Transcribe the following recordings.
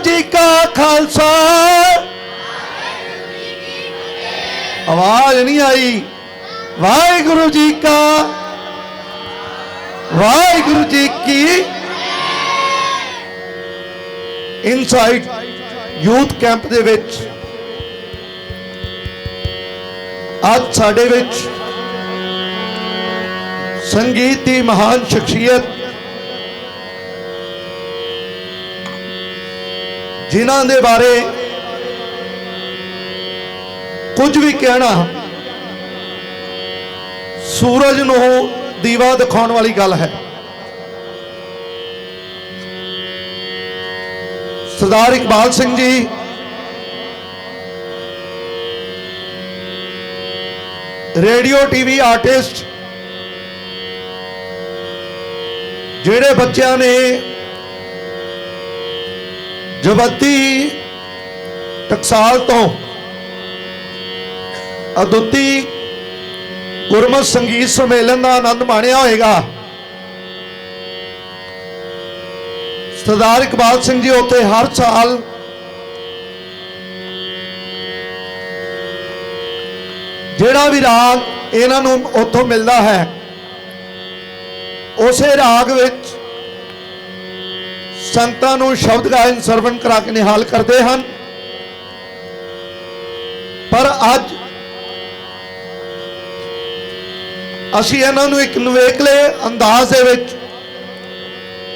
ਜੀ ਕਾ ਖਾਲਸਾ। ਆਵਾਜ਼ ਨਹੀਂ ਆਈ। ਵਾਹਿਗੁਰੂ ਜੀ ਕਾ। ਵਾਹਿਗੁਰੂ ਜੀ ਕੀ ਇਨਸਾਈਡ ਯੂਥ ਕੈਂਪ ਦੇ ਵਿੱਚ। ਅੱਜ ਸਾਡੇ ਵਿੱਚ ਸੰਗੀਤ ਦੀ ਮਹਾਨ ਸ਼ਖਸੀਅਤ ਜਿਨ੍ਹਾਂ ਦੇ ਬਾਰੇ ਕੁਝ ਵੀ ਕਹਿਣਾ, ਸੂਰਜ ਨੂੰ ਦੀਵਾ ਦਿਖਾਉਣ ਵਾਲੀ ਗੱਲ ਹੈ। ਸਰਦਾਰ Iqbal Singh ji, radio TV artist, ਜਿਹੜੇ ਬੱਚਿਆਂ ਨੇ ਜਵਤੀ ਟਕਸਾਲ ਤੋਂ ਅਦੁੱਤੀ ਗੁਰਮਤ ਸੰਗੀਤ ਸੰਮੇਲਨ ਦਾ ਆਨੰਦ ਮਾਣਿਆ ਹੋਏਗਾ। ਸਰਦਾਰ ਇਕਬਾਲ ਸਿੰਘ ਜੀ ਉੱਥੇ ਹਰ ਸਾਲ ਜਿਹੜਾ ਵੀ ਰਾਗ ਇਹਨਾਂ ਨੂੰ ਉੱਥੋਂ ਮਿਲਦਾ ਹੈ, ਉਸੇ ਰਾਗ ਵਿੱਚ ਸੰਤਾਂ ਨੂੰ ਸ਼ਬਦ ਗਾਇਨ ਸਰਵਣ ਕਰਾ ਕੇ ਨਿਹਾਲ ਕਰਦੇ ਹਨ। ਪਰ ਅੱਜ ਅਸੀਂ ਇਹਨਾਂ ਨੂੰ ਇੱਕ ਨਵੇਕਲੇ ਅੰਦਾਜ਼ ਦੇ ਵਿੱਚ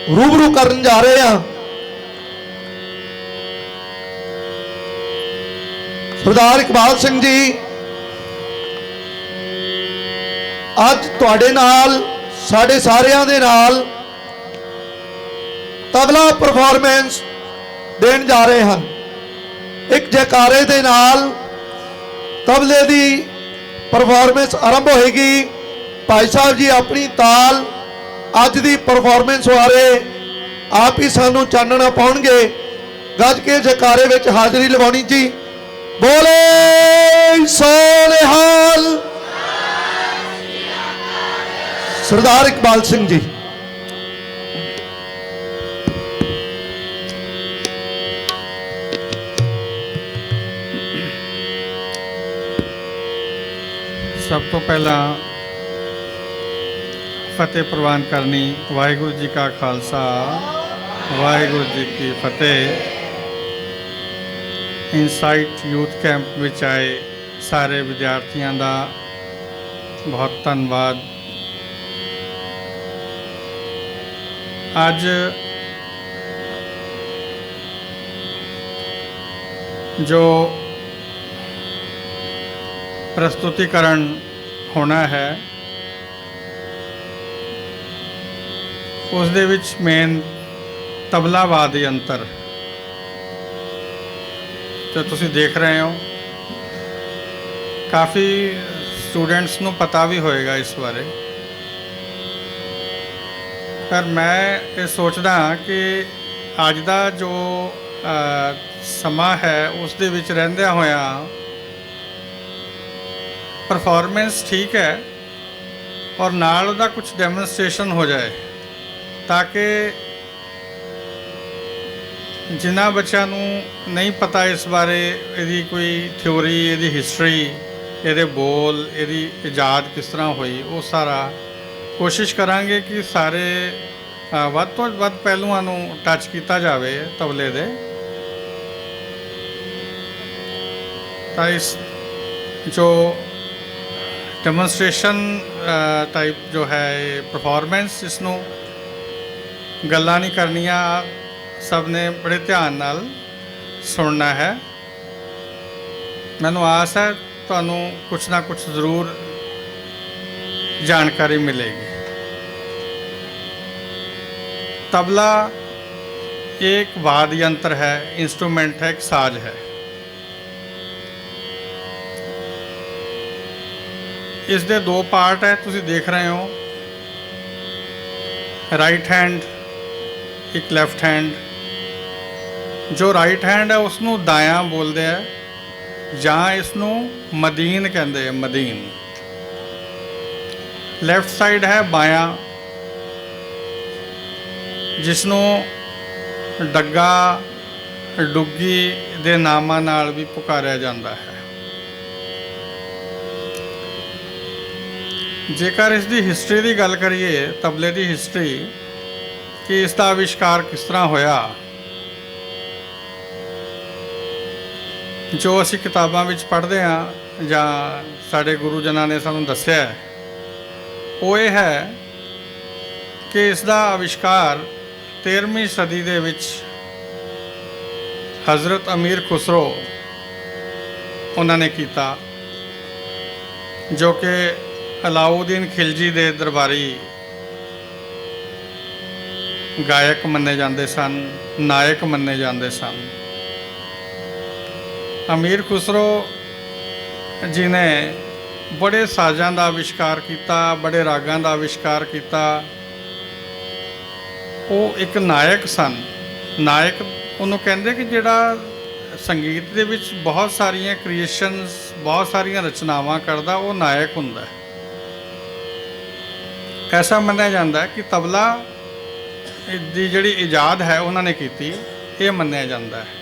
ਰੂਬਰੂ ਕਰਨ ਜਾ ਰਹੇ ਹਾਂ। ਸਰਦਾਰ ਇਕਬਾਲ ਸਿੰਘ ਜੀ, ਅੱਜ ਤੁਹਾਡੇ ਨਾਲ, ਸਾਡੇ ਸਾਰਿਆਂ ਦੇ ਨਾਲ ਤਬਲਾ ਪਰਫਾਰਮੈਂਸ ਦੇਣ ਜਾ ਰਹੇ ਹਨ। ਇੱਕ ਜੈਕਾਰੇ ਦੇ ਨਾਲ ਤਬਲੇ ਦੀ ਪਰਫਾਰਮੈਂਸ ਆਰੰਭ ਹੋਏਗੀ। ਭਾਈ ਸਾਹਿਬ ਜੀ, ਆਪਣੀ ਤਾਲ ਅੱਜ ਦੀ ਪਰਫਾਰਮੈਂਸ ਬਾਰੇ ਆਪ ਹੀ ਸਾਨੂੰ ਚਾਨਣਾ ਪਾਉਣਗੇ। ਗੱਜ ਕੇ ਜੈਕਾਰੇ ਵਿੱਚ ਹਾਜ਼ਰੀ ਲਵਾਉਣੀ ਜੀ। ਬੋਲੇ ਸੋਲੇ ਹਾਲ ਸਰਦਾਰ ਇਕਬਾਲ ਸਿੰਘ ਜੀ। ਸਭ ਤੋਂ ਪਹਿਲਾਂ ਫਤਿਹ ਪ੍ਰਵਾਨ ਕਰਨੀ, ਵਾਹਿਗੁਰੂ ਜੀ ਕਾ ਖਾਲਸਾ, ਵਾਹਿਗੁਰੂ ਜੀ ਕੀ ਫਤਿਹ। ਇਨਸਾਈਟ ਯੂਥ ਕੈਂਪ ਵਿੱਚ ਆਏ ਸਾਰੇ ਵਿਦਿਆਰਥੀਆਂ ਦਾ ਬਹੁਤ ਧੰਨਵਾਦ। ਅੱਜ ਜੋ ਪ੍ਰਸਤੁਤੀਕਰਨ ਹੋਣਾ ਹੈ। ਉਸ ਦੇ ਵਿੱਚ ਮੇਨ ਤਬਲਾ ਵਾਦ ਯੰਤਰ ਤੇ ਤੁਸੀਂ ਦੇਖ ਰਹੇ ਹੋ, ਕਾਫੀ ਸਟੂਡੈਂਟਸ ਨੂੰ ਪਤਾ ਵੀ ਹੋਏਗਾ ਇਸ ਬਾਰੇ। ਪਰ ਮੈਂ ਇਹ ਸੋਚਦਾ ਹਾਂ ਕਿ ਅੱਜ ਦਾ ਜੋ ਸਮਾਂ ਹੈ, ਉਸ ਦੇ ਵਿੱਚ ਰਹਿੰਦਿਆਂ ਹੋਇਆਂ ਪਰਫਾਰਮੈਂਸ ਠੀਕ ਹੈ ਔਰ ਨਾਲ ਉਹਦਾ ਕੁਝ ਡੈਮੋਨਸਟ੍ਰੇਸ਼ਨ ਹੋ ਜਾਏ ਤਾਂ ਕਿ ਜਿਨ੍ਹਾਂ ਬੱਚਿਆਂ ਨੂੰ ਨਹੀਂ ਪਤਾ ਇਸ ਬਾਰੇ, ਇਹਦੀ ਕੋਈ ਥਿਉਰੀ ਇਹਦੀ ਹਿਸਟਰੀ ਇਹਦੇ ਬੋਲ, ਇਹਦੀ ਇਜਾਦ ਕਿਸ ਤਰ੍ਹਾਂ ਹੋਈ, ਉਹ ਸਾਰਾ ਕੋਸ਼ਿਸ਼ ਕਰਾਂਗੇ ਕਿ ਸਾਰੇ ਵੱਧ ਤੋਂ ਵੱਧ ਪਹਿਲੂਆਂ ਨੂੰ ਟੱਚ ਕੀਤਾ ਜਾਵੇ ਤਬਲੇ ਦੇ। ਤਾਂ ਇਸ ਜੋ ਡੈਮੋਨਸਟ੍ਰੇਸ਼ਨ ਟਾਈਪ ਜੋ ਹੈ ਇਹ ਪਰਫਾਰਮੈਂਸ ਇਸ ਨੂੰ ਗੱਲਾਂ ਨਹੀਂ ਕਰਨੀਆਂ ਸਭ ਨੇ ਬੜੇ ਧਿਆਨ ਨਾਲ ਸੁਣਨਾ ਹੈ ਮੈਨੂੰ ਆਸ ਹੈ ਤੁਹਾਨੂੰ ਕੁਝ ਨਾ ਕੁਝ ਜ਼ਰੂਰ ਜਾਣਕਾਰੀ ਮਿਲੇਗੀ ਤਬਲਾ एक वाद यंत्र है इंस्ट्रूमेंट है एक साज है ਇਸ ਦੇ ਦੋ ਪਾਰਟ ਹੈ, ਤੁਸੀਂ ਦੇਖ ਰਹੇ ਹੋ। ਰਾਈਟ ਹੈਂਡ ਇੱਕ ਲੈਫਟ ਹੈਂਡ ਜੋ ਰਾਈਟ ਹੈਂਡ ਹੈ ਉਸ ਨੂੰ ਦਾयां ਬੋਲਦੇ ਆ, ਜਾਂ ਇਸ ਨੂੰ ਮਦੀਨ ਕਹਿੰਦੇ ਆ, ਮਦੀਨ। ਲੈਫਟ ਸਾਈਡ ਹੈ ਬਾਇਆ ਜਿਸ ਨੂੰ ਡੱਗਾ, ਡੁੱਗੀ ਦੇ ਨਾਮਾਂ ਨਾਲ ਵੀ ਪੁਕਾਰਿਆ ਜਾਂਦਾ ਹੈ। ਜੇਕਰ ਇਸ ਦੀ ਹਿਸਟਰੀ ਦੀ ਗੱਲ ਕਰੀਏ, ਤਬਲੇ ਦੀ ਹਿਸਟਰੀ ਕਿ ਇਸ ਦਾ ਆਵਿਸ਼ਕਾਰ ਕਿਸ ਤਰ੍ਹਾਂ ਹੋਇਆ? ਜੋ ਅਸੀਂ ਕਿਤਾਬਾਂ ਵਿੱਚ ਪੜ੍ਹਦੇ ਹਾਂ, ਜਾਂ ਸਾਡੇ ਗੁਰੂ ਜਨਾਂ ਨੇ ਸਾਨੂੰ ਦੱਸਿਆ ਉਹ ਇਹ ਹੈ ਕਿ ਇਸ ਦਾ ਆਵਿਸ਼ਕਾਰ 13ਵੀਂ ਸਦੀ ਦੇ ਵਿੱਚ ਹਜ਼ਰਤ ਅਮੀਰ ਖੁਸਰੋ ਉਹਨਾਂ ਨੇ ਕੀਤਾ, ਜੋ ਕਿ ਅਲਾਉਦੀਨ ਖਿਲਜੀ ਦੇ ਦਰਬਾਰੀ ਗਾਇਕ ਮੰਨੇ ਜਾਂਦੇ ਸਨ, ਨਾਇਕ ਮੰਨੇ ਜਾਂਦੇ ਸਨ। ਅਮੀਰ ਖੁਸਰੋ ਜੀ ਨੇ ਬੜੇ ਸਾਜ਼ਾਂ ਦਾ ਆਵਿਸ਼ਕਾਰ ਕੀਤਾ, ਬੜੇ ਰਾਗਾਂ ਦਾ ਆਵਿਸ਼ਕਾਰ ਕੀਤਾ, ਉਹ ਇੱਕ ਨਾਇਕ ਸਨ। ਨਾਇਕ ਉਹਨੂੰ ਕਹਿੰਦੇ ਕਿ ਜਿਹੜਾ ਸੰਗੀਤ ਦੇ ਵਿੱਚ ਬਹੁਤ ਸਾਰੀਆਂ ਕ੍ਰੀਏਸ਼ਨਸ ਬਹੁਤ ਸਾਰੀਆਂ ਰਚਨਾਵਾਂ ਕਰਦਾ, ਉਹ ਨਾਇਕ ਹੁੰਦਾ ਹੈ। ਐਸਾ ਮੰਨਿਆ ਜਾਂਦਾ ਕਿ ਤਬਲਾ ਦੀ ਜਿਹੜੀ ਇਜਾਦ ਹੈ ਉਹਨਾਂ ਨੇ ਕੀਤੀ, ਇਹ ਮੰਨਿਆ ਜਾਂਦਾ ਹੈ।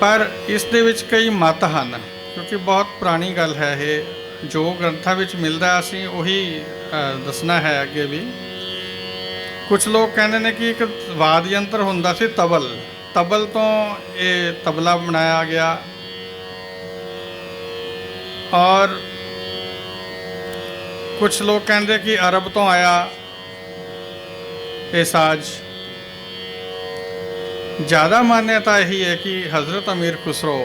ਪਰ ਇਸ ਦੇ ਵਿੱਚ ਕਈ ਮਤ ਹਨ, ਕਿਉਂਕਿ ਬਹੁਤ ਪੁਰਾਣੀ ਗੱਲ ਹੈ ਇਹ, ਜੋ ਗ੍ਰੰਥਾਂ ਵਿੱਚ ਮਿਲਦਾ ਅਸੀਂ ਉਹੀ ਦੱਸਣਾ ਹੈ ਅੱਗੇ ਵੀ। ਕੁਝ ਲੋਕ ਕਹਿੰਦੇ ਨੇ ਕਿ ਇੱਕ ਵਾਦ ਯੰਤਰ ਹੁੰਦਾ ਸੀ ਤਬਲ। ਤਬਲ ਤੋਂ ਇਹ ਤਬਲਾ ਬਣਾਇਆ ਗਿਆ। ਔਰ ਕੁਝ ਲੋਕ ਕਹਿੰਦੇ ਕਿ ਅਰਬ ਤੋਂ ਆਇਆ ਇਹ ਸਾਜ਼। ਜ਼ਿਆਦਾ ਮਾਨਤਾ ਇਹੀ ਹੈ ਕਿ ਹਜ਼ਰਤ ਅਮੀਰ ਖੁਸਰੋ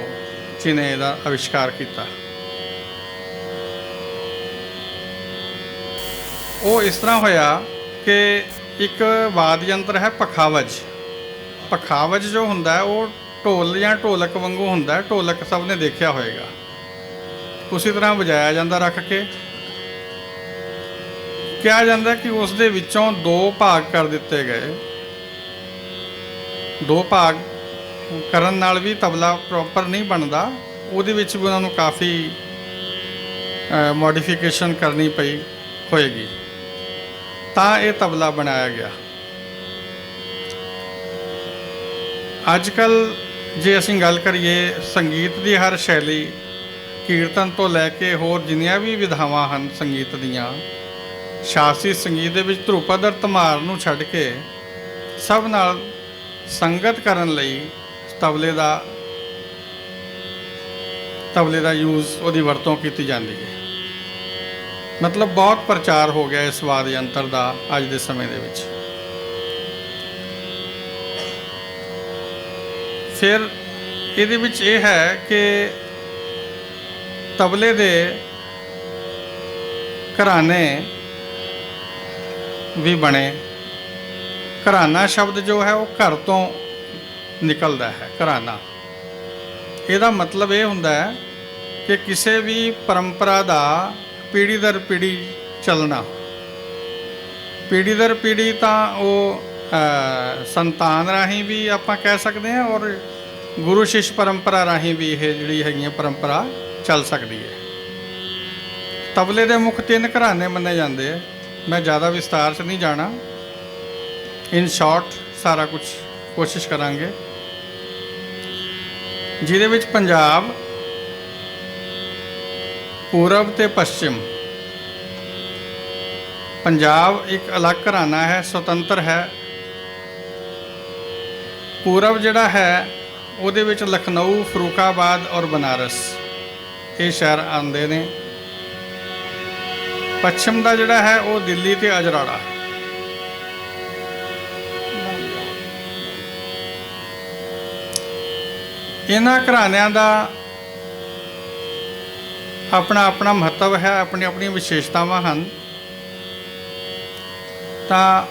ਜੀ ਨੇ ਇਹਦਾ ਅਵਿਸ਼ਕਾਰ ਕੀਤਾ। ਉਹ ਇਸ ਤਰ੍ਹਾਂ ਹੋਇਆ ਕਿ ਇੱਕ ਵਾਦ ਯੰਤਰ ਹੈ ਪਖਾਵਜ। ਪਖਾਵਜ ਜੋ ਹੁੰਦਾ ਉਹ ਢੋਲ ਜਾਂ ਢੋਲਕ ਵਾਂਗੂ ਹੁੰਦਾ ਢੋਲਕ ਸਭ ਨੇ ਦੇਖਿਆ ਹੋਵੇਗਾ ਉਸੇ ਤਰ੍ਹਾਂ ਵਜਾਇਆ ਜਾਂਦਾ ਰੱਖ ਕੇ। ਕਿਹਾ ਜਾਂਦਾ ਕਿ ਉਸ ਦੇ ਵਿੱਚੋਂ ਦੋ ਭਾਗ ਕਰ ਦਿੱਤੇ ਗਏ। ਦੋ ਭਾਗ ਕਰਨ ਨਾਲ ਵੀ ਤਬਲਾ ਪ੍ਰੋਪਰ ਨਹੀਂ ਬਣਦਾ। ਉਹਦੇ ਵਿੱਚ ਵੀ ਉਹਨਾਂ ਨੂੰ ਕਾਫੀ ਮੋਡੀਫਿਕੇਸ਼ਨ ਕਰਨੀ ਪਈ ਹੋਏਗੀ। ਤਾਂ ਇਹ ਤਬਲਾ ਬਣਾਇਆ ਗਿਆ। ਅੱਜ ਕੱਲ ਜੇ ਅਸੀਂ ਗੱਲ ਕਰੀਏ ਸੰਗੀਤ ਦੀ ਹਰ ਸ਼ੈਲੀ, ਕੀਰਤਨ ਤੋਂ ਲੈ ਕੇ ਹੋਰ ਜਿੰਨੀਆਂ ਵੀ ਵਿਧਾਵਾਂ ਹਨ ਸੰਗੀਤ ਦੀਆਂ ਸ਼ਾਸਤਰੀ ਸੰਗੀਤ ਦੇ ਵਿੱਚ ਧਰੂਪਦ ਧਮਾਰ ਨੂੰ ਛੱਡ ਕੇ ਸਭ ਨਾਲ ਸੰਗਤ ਕਰਨ ਲਈ ਤਬਲੇ ਦਾ ਤਬਲੇ ਦਾ ਯੂਜ਼ ਉਹਦੀ ਵਰਤੋਂ ਕੀਤੀ ਜਾਂਦੀ ਹੈ। ਮਤਲਬ ਬਹੁਤ ਪ੍ਰਚਾਰ ਹੋ ਗਿਆ ਇਸ ਵਾਦ ਯੰਤਰ ਦਾ ਅੱਜ ਦੇ ਸਮੇਂ ਦੇ ਵਿੱਚ। ਫਿਰ ਇਹਦੇ ਵਿੱਚ ਇਹ ਹੈ ਕਿ ਤਬਲੇ ਦੇ ਘਰਾਣੇ ਵੀ ਬਣੇ। ਘਰਾਨਾ ਸ਼ਬਦ ਜੋ ਹੈ ਉਹ ਘਰ ਤੋਂ ਨਿਕਲਦਾ ਹੈ, ਘਰਾਨਾ। ਇਹਦਾ ਮਤਲਬ ਇਹ ਹੁੰਦਾ ਹੈ ਕਿ ਕਿਸੇ ਵੀ ਪਰੰਪਰਾ ਦਾ ਪੀੜ੍ਹੀ ਦਰ ਪੀੜ੍ਹੀ ਚੱਲਣਾ। ਪੀੜ੍ਹੀ ਦਰ ਪੀੜ੍ਹੀ ਤਾਂ ਉਹ ਸੰਤਾਨ ਰਾਹੀਂ ਵੀ ਆਪਾਂ ਕਹਿ ਸਕਦੇ ਹਾਂ ਔਰ ਗੁਰੂ ਸ਼ਿਸ਼ ਪਰੰਪਰਾ ਰਾਹੀਂ ਵੀ ਇਹ ਜਿਹੜੀ ਹੈਗੀਆਂ ਪਰੰਪਰਾ ਚੱਲ ਸਕਦੀ ਹੈ। ਤਬਲੇ ਦੇ ਮੁੱਖ ਤਿੰਨ ਘਰਾਣੇ ਮੰਨੇ ਜਾਂਦੇ ਆ। ਮੈਂ ਜ਼ਿਆਦਾ ਵਿਸਤਾਰ 'ਚ ਨਹੀਂ ਜਾਣਾ। ਇਨ ਸ਼ਾਰਟ ਸਾਰਾ ਕੁਝ ਕੋਸ਼ਿਸ਼ ਕਰਾਂਗੇ। ਜਿਹਦੇ ਵਿੱਚ ਪੰਜਾਬ, ਪੂਰਬ ਤੇ ਪੱਛਮ। ਪੰਜਾਬ ਇੱਕ ਅਲੱਗ ਘਰਾਣਾ ਹੈ, ਸੁਤੰਤਰ ਹੈ। ਪੂਰਬ ਜਿਹੜਾ ਹੈ, ਉਹਦੇ ਵਿੱਚ ਲਖਨਊ, ਫਰੂਕਾਬਾਦ ਔਰ ਬਨਾਰਸ। ਇਹ ਸ਼ਹਿਰ ਆਉਂਦੇ ਨੇ। ਪੱਛਮ ਦਾ ਜਿਹੜਾ ਹੈ, ਉਹ ਦਿੱਲੀ ਤੇ ਅਜਰਾੜਾ ਇਹਨਾਂ ਘਰਾਣਿਆਂ ਦਾ ਆਪਣਾ ਆਪਣਾ ਮਹੱਤਵ ਹੈ, ਆਪਣੀ ਆਪਣੀਆਂ ਵਿਸ਼ੇਸ਼ਤਾਵਾਂ ਹਨ। ਤਾਂ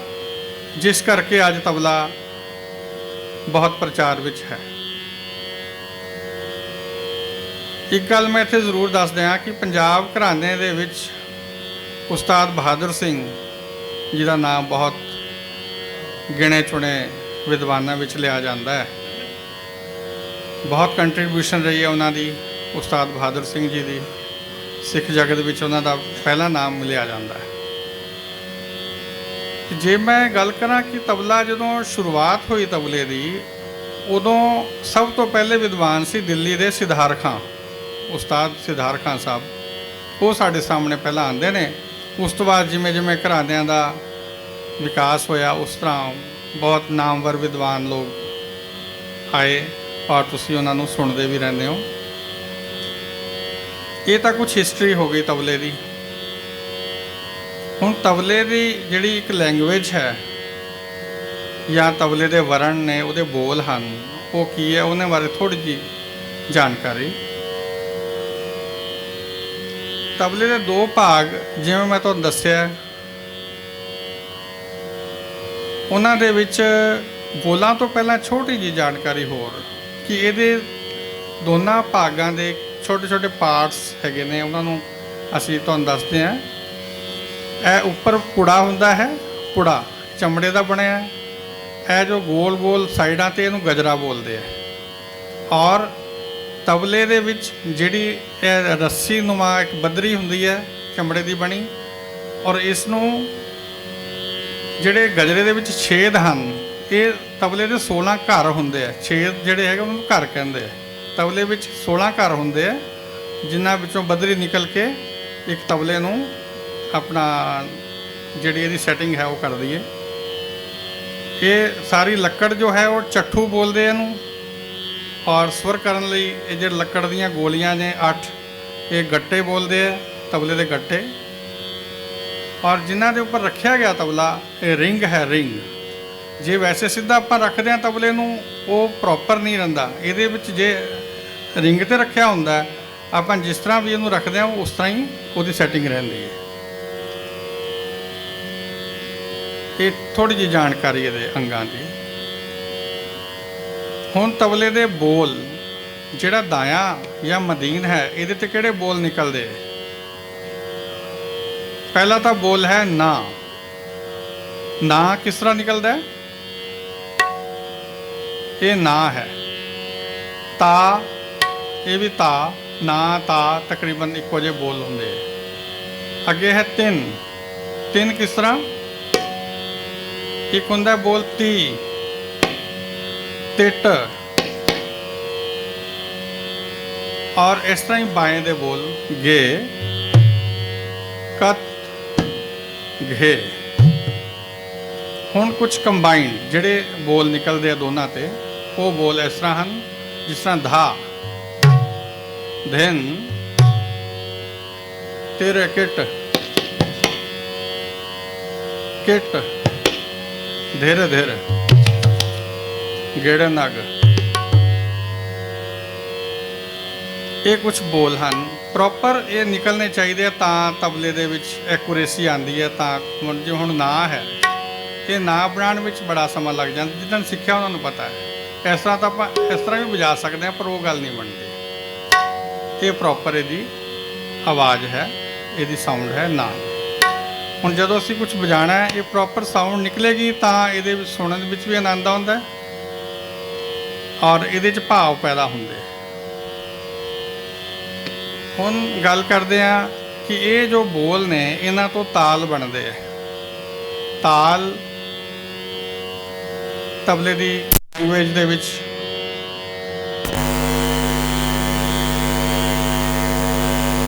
ਜਿਸ ਕਰਕੇ ਅੱਜ ਤਬਲਾ ਬਹੁਤ ਪ੍ਰਚਾਰ ਵਿੱਚ ਹੈ। ਇੱਕ ਗੱਲ ਮੈਂ ਇੱਥੇ ਜ਼ਰੂਰ ਦੱਸ ਦਿਆਂ ਕਿ ਪੰਜਾਬ ਘਰਾਣੇ ਦੇ ਵਿੱਚ ਉਸਤਾਦ ਬਹਾਦਰ ਸਿੰਘ ਜੀ ਦਾ ਨਾਮ ਬਹੁਤ ਗਿਣੇ ਚੁਣੇ ਵਿਦਵਾਨਾਂ ਵਿੱਚ ਲਿਆ ਜਾਂਦਾ ਹੈ। ਬਹੁਤ ਕੰਟਰੀਬਿਊਸ਼ਨ ਰਹੀ ਹੈ ਉਹਨਾਂ ਦੀ, ਉਸਤਾਦ ਬਹਾਦਰ ਸਿੰਘ ਜੀ ਦੀ। ਸਿੱਖ ਜਗਤ ਵਿੱਚ ਉਹਨਾਂ ਦਾ ਪਹਿਲਾ ਨਾਮ ਲਿਆ ਜਾਂਦਾ ਹੈ। ਜੇ ਮੈਂ ਗੱਲ ਕਰਾਂ ਕਿ ਤਬਲਾ ਜਦੋਂ ਸ਼ੁਰੂਆਤ ਹੋਈ ਤਬਲੇ ਦੀ, ਉਦੋਂ ਸਭ ਤੋਂ ਪਹਿਲੇ ਵਿਦਵਾਨ ਸੀ ਦਿੱਲੀ ਦੇ ਸਿਧਾਰ ਖਾਂ ਉਸਤਾਦ ਸਿਧਾਰ ਖਾਂ ਸਾਹਿਬ, ਉਹ ਸਾਡੇ ਸਾਹਮਣੇ ਪਹਿਲਾਂ ਆਉਂਦੇ ਨੇ। ਉਸ ਤੋਂ ਬਾਅਦ ਜਿਵੇਂ ਜਿਵੇਂ ਘਰਾਣਿਆਂ ਦਾ ਵਿਕਾਸ ਹੋਇਆ, ਉਸ ਤਰ੍ਹਾਂ ਬਹੁਤ ਨਾਮਵਰ ਵਿਦਵਾਨ ਲੋਕ ਆਏ ਔਰ ਤੁਸੀਂ ਉਹਨਾਂ ਨੂੰ ਸੁਣਦੇ ਵੀ ਰਹਿੰਦੇ ਹੋ। ਇਹ ਤਾਂ ਕੁਝ ਹਿਸਟਰੀ ਹੋ ਗਈ ਤਬਲੇ ਦੀ। ਹੁਣ ਤਬਲੇ ਦੀ ਜਿਹੜੀ ਇੱਕ ਲੈਂਗੁਏਜ ਹੈ ਜਾਂ ਤਬਲੇ ਦੇ ਵਰਣ ਨੇ, ਉਹਦੇ ਬੋਲ ਹਨ, ਉਹ ਕੀ ਹੈ ਉਹਨਾਂ ਬਾਰੇ ਥੋੜੀ ਜੀ ਜਾਣਕਾਰੀ। ਤਬਲੇ ਦੇ ਦੋ ਭਾਗ ਜਿਵੇਂ ਮੈਂ ਤੁਹਾਨੂੰ ਦੱਸਿਆ ਉਹਨਾਂ ਦੇ ਵਿੱਚ ਬੋਲਾਂ ਤੋਂ ਪਹਿਲਾਂ ਛੋਟੀ ਜੀ ਜਾਣਕਾਰੀ ਹੋਰ ਕਿ ਇਹਦੇ ਦੋਨਾਂ ਭਾਗਾਂ ਦੇ ਛੋਟੇ ਛੋਟੇ ਪਾਰਟਸ ਹੈਗੇ ਨੇ, ਉਹਨਾਂ ਨੂੰ ਅਸੀਂ ਤੁਹਾਨੂੰ ਦੱਸਦੇ ਹਾਂ। ਇਹ ਉੱਪਰ ਪੁੜਾ ਹੁੰਦਾ ਹੈ, ਪੁੜਾ ਚਮੜੇ ਦਾ ਬਣਿਆ ਹੈ। ਇਹ ਜੋ ਗੋਲ ਗੋਲ ਸਾਈਡਾਂ ਤੇ ਇਹਨੂੰ ਗਜਰਾ ਬੋਲਦੇ ਆ। ਔਰ ਤਬਲੇ ਦੇ ਵਿੱਚ ਜਿਹੜੀ ਇਹ ਰੱਸੀ ਨੁਮਾ ਇੱਕ ਬੱਦਰੀ ਹੁੰਦੀ ਹੈ, ਚਮੜੇ ਦੀ ਬਣੀ, ਔਰ ਇਸ ਨੂੰ ਜਿਹੜੇ ਗਜਰੇ ਦੇ ਵਿੱਚ ਛੇਦ ਹਨ, ਇਹ ਤਬਲੇ ਦੇ 16 ਘਰ ਹੁੰਦੇ ਆ। ਛੇਦ ਜਿਹੜੇ ਹੈਗੇ ਉਹਨਾਂ ਨੂੰ ਘਰ ਕਹਿੰਦੇ ਆ। ਤਬਲੇ ਵਿੱਚ 16 ਘਰ ਹੁੰਦੇ ਆ, ਜਿਨ੍ਹਾਂ ਵਿੱਚੋਂ ਬੱਦਰੀ ਨਿਕਲ ਕੇ ਇੱਕ ਤਬਲੇ ਨੂੰ ਆਪਣਾ ਜਿਹੜੀ ਇਹਦੀ ਸੈਟਿੰਗ ਹੈ ਉਹ ਕਰਦੀ ਹੈ ਇਹ ਸਾਰੀ ਲੱਕੜ ਜੋ ਹੈ ਉਹ ਚੱਠੂ ਬੋਲਦੇ ਇਹਨੂੰ। ਔਰ ਸਵਰ ਕਰਨ ਲਈ ਇਹ ਜਿਹੜੇ ਲੱਕੜ ਦੀਆਂ ਗੋਲੀਆਂ ਨੇ 8 ਇਹ ਗੱਟੇ ਬੋਲਦੇ ਆ, ਤਬਲੇ ਦੇ ਗੱਟੇ। ਔਰ ਜਿਨ੍ਹਾਂ ਦੇ ਉੱਪਰ ਰੱਖਿਆ ਗਿਆ ਤਬਲਾ, ਇਹ ਰਿੰਗ ਹੈ ਰਿੰਗ। ਜੇ ਵੈਸੇ ਸਿੱਧਾ ਆਪਾਂ ਰੱਖਦੇ ਹਾਂ ਤਬਲੇ ਨੂੰ, ਉਹ ਪ੍ਰੋਪਰ ਨਹੀਂ ਰਹਿੰਦਾ। ਇਹਦੇ ਵਿੱਚ ਜੇ ਰਿੰਗ ਤੇ ਰੱਖਿਆ ਹੁੰਦਾ, ਆਪਾਂ ਜਿਸ ਤਰ੍ਹਾਂ ਵੀ ਇਹਨੂੰ ਰੱਖਦੇ ਹਾਂ, ਉਸ ਤਰ੍ਹਾਂ ਹੀ ਉਹਦੀ ਸੈਟਿੰਗ ਰਹਿੰਦੀ ਹੈ। ਇਹ ਥੋੜੀ ਜਿਹੀ ਜਾਣਕਾਰੀ ਇਹਦੇ ਅੰਗਾਂ ਦੀ। ਹੁਣ ਤਬਲੇ ਦੇ ਬੋਲ ਜਿਹੜਾ ਦਾਇਆ ਜਾਂ ਮਦੀਨ ਹੈ, ਇਹਦੇ ਤੇ ਕਿਹੜੇ ਬੋਲ ਨਿਕਲਦੇ? ਪਹਿਲਾ ਤਾਂ ਬੋਲ ਹੈ ਨਾ। ਨਾ ਕਿਸ ਤਰ੍ਹਾਂ ਨਿਕਲਦਾ ਹੈ? ਇਹ ਨਾ ਹੈ। ਤਾ, ਇਹ ਵੀ ਤਾ, ਨਾ, ਤਾ, ਤਕਰੀਬਨ ਇੱਕੋ ਜਿਹੇ ਬੋਲ ਹੁੰਦੇ ਆ। ਅੱਗੇ ਹੈ ਤਿੰਨ। ਤਿੰਨ ਕਿਸ ਤਰ੍ਹਾਂ? ਇੱਕ ਹੁੰਦਾ ਬੋਲ ਤੀ। ਤਿੱਟ। ਔਰ ਇਸ ਤਰ੍ਹਾਂ ਹੀ ਬਾਏ ਦੇ ਬੋਲ ਗੇ, ਕਤ ਘੇ। ਹੁਣ ਕੁਝ ਕੰਬਾਈਨਡ ਜਿਹੜੇ ਬੋਲ ਨਿਕਲਦੇ ਆ ਦੋਨਾਂ ਤੇ, ਉਹ ਬੋਲ ਇਸ ਤਰ੍ਹਾਂ ਹਨ, ਜਿਸ ਤਰ੍ਹਾਂ ਧਾ ਧਨ ਤੇਰੇ ਕਿਟ ਕਿਟ, ਧੀਰੇ ਧੀਰੇ। ਗੇੜੇ ਨਗ। ਇਹ ਕੁਝ ਬੋਲ ਹਨ। ਪ੍ਰੋਪਰ ਇਹ ਨਿਕਲਨੇ ਚਾਹੀਦੇ ਆ ਤਾਂ ਤਬਲੇ ਦੇ ਵਿੱਚ ਐਕੂਰੇਸੀ ਆਂਦੀ ਹੈ, ਤਾਂ ਹੁਣ ਜੇ ਹੁਣ ਨਾ ਹੈ, ਇਹ ਨਾ ਬਣਾਉਣ ਵਿੱਚ ਬੜਾ ਸਮਾਂ ਲੱਗ ਜਾਂਦਾ। ਜਿੱਦਾਂ ਸਿੱਖਿਆ ਉਹਨਾਂ ਨੂੰ ਪਤਾ ਹੈ। ਇਸ ਤਰ੍ਹਾਂ ਤਾਂ ਆਪਾਂ ਇਸ ਤਰ੍ਹਾਂ ਵੀ ਵਜਾ ਸਕਦੇ ਹਾਂ, ਪਰ ਉਹ ਗੱਲ ਨਹੀਂ ਬਣਦੀ। ਇਹ ਪ੍ਰੋਪਰ ਇਹਦੀ ਆਵਾਜ਼ ਹੈ, ਇਹਦੀ ਸਾਊਂਡ ਹੈ ਨਾ। ਹੁਣ ਜਦੋਂ ਅਸੀਂ ਕੁਝ ਵਜਾਣਾ ਹੈ, ਇਹ ਪ੍ਰੋਪਰ ਸਾਊਂਡ ਨਿਕਲੇਗੀ ਤਾਂ ਇਹਦੇ ਸੁਣਨ ਵਿੱਚ ਵੀ ਆਨੰਦ ਆਉਂਦਾ ਹੈ। ਔਰ ਇਹਦੇ ਚ ਭਾਵ ਪੈਦਾ ਹੁੰਦੇ। ਹੁਣ ਗੱਲ ਕਰਦੇ ਆ ਕਿ ਇਹ ਜੋ ਬੋਲ ਨੇ, ਇਹਨਾਂ ਤੋਂ ਤਾਲ ਬਣਦੇ ਆ। ਤਾਲ ਤਬਲੇ ਦੀ ਲੈਂਗੁਏਜ ਦੇ ਵਿੱਚ